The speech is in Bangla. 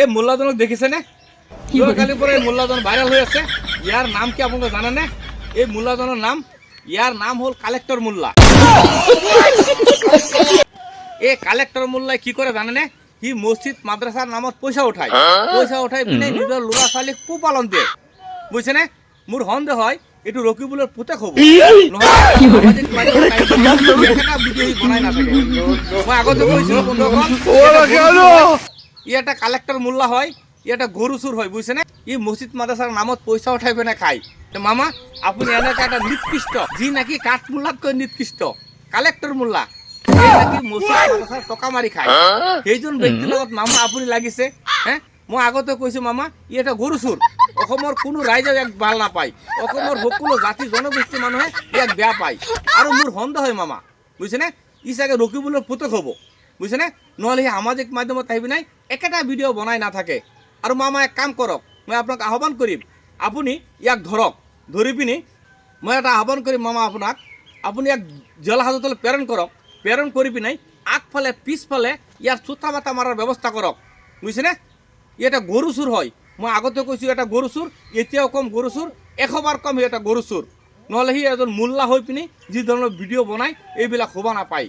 এই মোল্লাজনক দেখিছে নে? যোৱাকালিৰ পৰা মোল্লাজন ভাইৰেল হৈ আছে। ইয়াৰ নাম কি আপোনালোকে জানেনে? এই মোল্লাজনৰ নাম ইয়াৰ নাম হ'ল কালেক্টৰ মোল্লা। এই কালেক্টৰ মোল্লাই কি কৰে জানেনে? সি মছজিদ মাদ্ৰাছাৰ নামত পইচা উঠায়। পইচা উঠাই পিনে নিজৰ ল'ৰা ছোৱালীক পোহপালন দিয়ে। বুজিছেনে? মোৰ সন্দেহ হয় এইটো ৰকিবুলৰ পুতেক হ'ব। মই আগতে কৈছিলোঁ বন্ধুসকল। ই এটা কালেক্টৰ মোল্লা হয় ই এটা গৰু চুৰ হয় বুজিছেনে ই মছজিদ মাদ্ৰাছাৰ নামত পইচা উঠাই পিনে খায় মামা আপুনি এনেকুৱা এটা নিকৃষ্ট যি নেকি কাঠ মোল্লাতকৈ নিকৃষ্ট কালেক্টৰ মোল্লা। নেকি মছজিদ টকা মাৰি খায়। সেইজন ব্যক্তিৰ লগত মামা আপুনি লাগিছে হে? মই আগতে কৈছোঁ মামা ই এটা গৰু চুৰ। অসমৰ কোনো ৰাইজে ইয়াক ভালো নাপায়। অসমৰ সকলো জাতি জনগোষ্ঠীৰ মানুহে ইয়াক বেয়া পায়। আৰু মোৰ সন্দেহ হয় মামা বুজিছেনে ই চাগে ৰকিবুলৰ পুতেক হ'ব। বুজিছেনে? নহ'লে সি সামাজিক মাধ্যমত আহি পিনে একেটা ভিডিঅ' বনাই নাথাকে। আৰু মামা এক কাম কৰক, মই আপোনাক আহ্বান কৰিম, আপুনি ইয়াক ধৰক। ধৰি পিনি মই এটা আহ্বান কৰিম মামা আপোনাক, আপুনি ইয়াক জেল হাজতলৈ প্ৰেৰণ কৰক। প্ৰেৰণ কৰি পিনে আগফালে, পিছফালে ইয়াৰ চোতা মাতা মাৰাৰ ব্যৱস্থা কৰক। বুজিছেনে? ই এটা গৰু চুৰ হয়। মই আগতে কৈছোঁ এটা গৰু চুৰ, এতিয়াও কম গৰু চুৰ, এশবাৰ কম এটা গৰু চুৰ। নহ'লে সি এজন মোল্লা হৈ পিনি যি ধৰণৰ ভিডিঅ' বনাই এইবিলাক শোভা নাপায়।